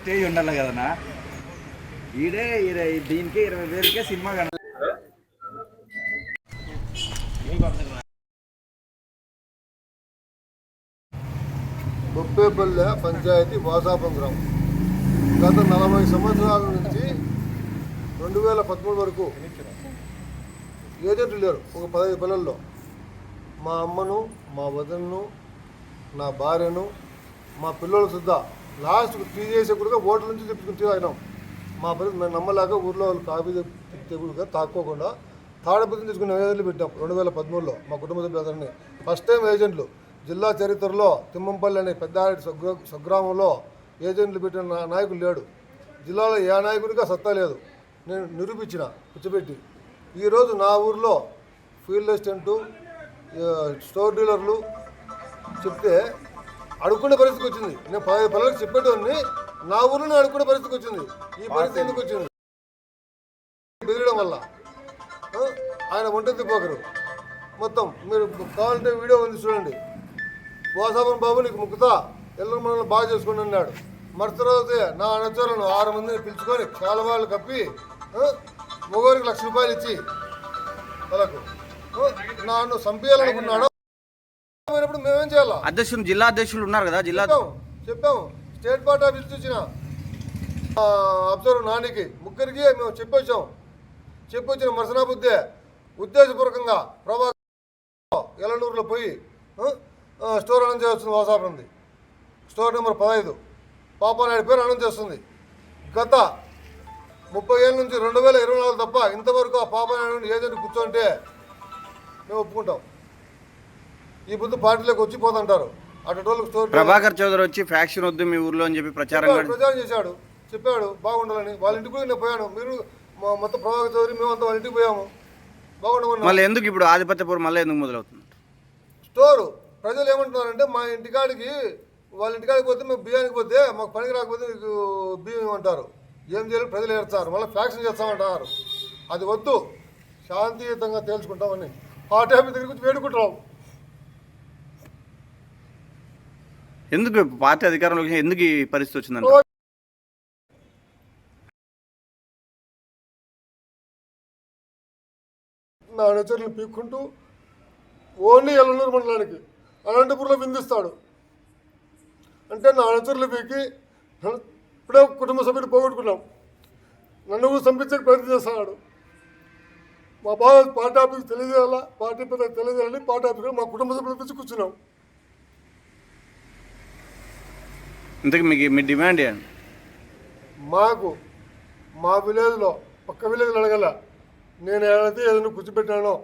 Stage ఉండాలి కదనా ఈడే ఇరవై దీనికి ఇరవై వేలకే సినిమా కన బొప్పేపల్లె పంచాయతీ వాసాపం గ్రామం. గత నలభై సంవత్సరాల నుంచి రెండు వేల పదమూడు వరకు ఏజెంట్లు లేరు ఒక పదహైదు పిల్లల్లో మా అమ్మను మా వదనను నా భార్యను మా పిల్లలు సుద్దా లాస్ట్ త్రీ డేస్ కూడా ఓట్ల నుంచి తెప్పించుకుని తాగినాం. మా పరిస్థితి మేము నమ్మలేక ఊర్లో వాళ్ళు కాఫీ తెగులుగా తాక్కోకుండా తాడపతిని తీసుకుని ఏజెంట్లు పెట్టాం రెండు వేల పదమూడులో మా కుటుంబ సభ్యులందరినీ. ఫస్ట్ టైం ఏజెంట్లు. జిల్లా చరిత్రలో తిమ్మంపల్లి అనే పెద్దారెడ్డి స్వగ్రా స్వగ్రామంలో ఏజెంట్లు పెట్టిన నా- నాయకుడు లేడు. జిల్లాలో ఏ నాయకుడిగా సత్తా లేదు. నేను నిరూపించిన కూర్చోబెట్టి. ఈరోజు నా ఊర్లో ఫీల్డ్ అసిస్టెంటు స్టోర్ డీలర్లు చెప్తే అడుక్కునే పరిస్థితికి వచ్చింది. నేను పదహైదు పిల్లలకు చెప్పేటోని నా ఊరిలో అడుక్కునే పరిస్థితికి వచ్చింది. ఈ పరిస్థితి ఎందుకు వచ్చింది? బెదిరడం వల్ల? ఆయన ఒంటరి పోకరు మొత్తం మీరు కావాలంటే వీడియో ఉంది చూడండి. వాసాపం బాబు నీకు ముక్కుతా ఎల్లరి మనల్ని బాగా చేసుకోండి అన్నాడు. మరుసటి రోజే నా అనుచరులను ఆరు మందిని పిలుచుకొని చాలా వాళ్ళు కప్పి? మగవారికి లక్ష రూపాయలు ఇచ్చి వాళ్ళకు? నన్ను చంపేయాలనుకున్నాడు పోయినప్పుడు మేమేం చేయాలా? అధ్యక్షులు జిల్లా అధ్యక్షులు ఉన్నారు కదా జిల్లా చెప్పాము స్టేట్ పార్టీ ఆఫీస్ ఇచ్చిన అబ్జర్వర్ నానికి. ముగ్గురికి మేము చెప్పొచ్చాం. చెప్పొచ్చిన మరుసనా బుద్ధే ఉద్దేశపూర్వకంగా ప్రభా ఎలనూరులో పోయి స్టోర్ అనౌన్స్ చేస్తుంది వాసాపం ఉంది. స్టోర్ నెంబర్ పదహైదు. పాపానాయుడు పేరు అనౌన్స్ చేస్తుంది. గత ముప్పై ఏళ్ళ నుంచి రెండు వేల ఇరవై నాలుగు తప్ప ఇంతవరకు ఆ పాపానాయుడు ఏజెంట్ కూర్చోంటే మేము ఒప్పుకుంటాం. ఈ బుద్ధి పార్టీలోకి వచ్చి పోతుంటారు అటు ప్రభాకర్ చౌదరి వచ్చి ఫ్యాక్షన్ వద్దు మీ ఊర్లో అని చెప్పి ప్రచారం ప్రచారం చేశాడు. చెప్పాడు బాగుండాలని. వాళ్ళ ఇంటికి కూడా నేను పోయాను. మీరు మొత్తం ప్రభాకర్ చౌదరి మేమంతా వాళ్ళ ఇంటికి పోయాము. బాగుండమన్నా మళ్ళీ ఎందుకు ఇప్పుడు ఆధిపత్యపూర్ మళ్ళీ ఎందుకు మొదలవుతుంది? స్టోరు. ప్రజలు ఏమంటున్నారంటే మా ఇంటికాడికి వాళ్ళ ఇంటికాడికి పోతే మేము బియ్యానికి పోతే మాకు పనికి రాకపోతే మీకు బియ్యం ఇవ్వమంటారు ఏం చేయాలి? ప్రజలు ఏడ్చారు మళ్ళీ ఫ్యాక్షన్ చేస్తామంటారు. అది వద్దు. శాంతియుతంగా తేల్చుకుంటామని. పార్టీ ఆఫీస్ దగ్గరికి వచ్చి వేడుకుంటాం ఎందుకు పార్టీ అధికారంలోకి ఎందుకు ఈ పరిస్థితి వచ్చిందంట నా అనుచరులను పీక్కుంటూ ఓన్లీ ఎల్లనూరు మండలానికి అనంతపురంలో విందిస్తాడు. అంటే నా అనుచరులు పీకి ఇప్పుడే కుటుంబ సభ్యులు పోగొట్టుకున్నాం. నన్ను కూడా చంపించే ప్రయత్నం చేస్తున్నాడు మా బాధ పార్టీ ఆఫీస్కి తెలియజేయాలా? పార్టీ పెద్ద తెలియజేయాలని పార్టీ ఆఫీస్లో మా కుటుంబ సభ్యులు తెచ్చి కూర్చున్నాం. ఇంతకు మీకు మీ డిమాండ్ ఏంటి? మాకు మా విలేజ్లో పక్క విలేజ్లో అడగల. నేను ఏదైతే ఏదైనా కూర్చోబెట్టానో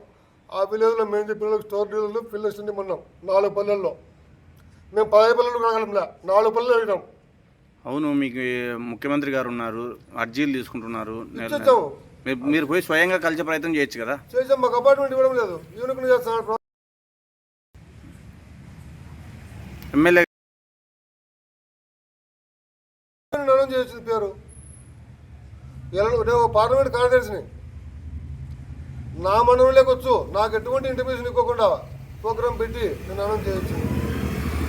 ఆ విలేజ్లో మేము చెప్పిన స్టోర్ డీలర్లు పిల్లర్స్ ఉన్నాం నాలుగు పల్లెల్లో. మేము పదహైదు పల్లెలు అడగలంలా నాలుగు పల్లెలు అడిగినాం అవును మీకు ముఖ్యమంత్రి గారు ఉన్నారు అర్జీలు తీసుకుంటున్నారు మీరు- పోయి స్వయంగా కలిసే ప్రయత్నం చేయొచ్చు కదా? చేసాం మాకు అపార్ట్మెంట్ ఇవ్వడం లేదు. యూనిక్ చేస్తున్నాడు ఎమ్మెల్యే అనౌన్స్ చేసింది పేరు. ఎలా నేను ఒక పార్లమెంట్ కార్యదర్శిని. నా మండలంలోకి వచ్చు నాకు ఎటువంటి ఇంటిమేషన్ ఇవ్వకుండా ప్రోగ్రామ్ పెట్టి నేను అనౌన్స్ చేయొచ్చు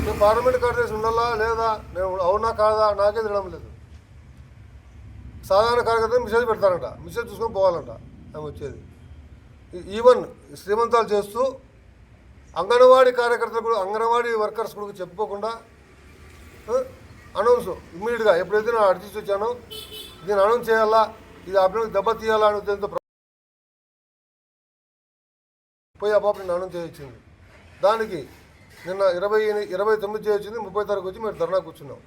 నేను పార్లమెంట్ కార్యదర్శి ఉండాలా లేదా? నేను అవునా కాదా? నాకే తినడం లేదు. సాధారణ కార్యకర్తలు మెసేజ్ పెడతారంట. మెసేజ్ చూసుకొని పోవాలంట. ఆమె వచ్చేది. ఈవెన్ శ్రీమంతాలు చేస్తూ అంగన్వాడీ కార్యకర్తలు కూడా అంగన్వాడీ వర్కర్స్ కూడా చెప్పుకోకుండా అనౌన్స్ ఇమ్మీడియట్గా ఎప్పుడైతే నేను అర్జీ వచ్చానో దీన్ని అనౌన్స్ చేయాలా? ఇది ఆ పిల్లలకు దెబ్బ తీయాలా అనే ఉద్దేశంతో పోయి ఆ పాప నేను అనౌన్స్ చేయొచ్చింది. దానికి నిన్న ఇరవై ఇరవై తొమ్మిది చేయొచ్చింది ముప్పై తారీఖు వచ్చి మీరు ధర్నా కూర్చున్నాం.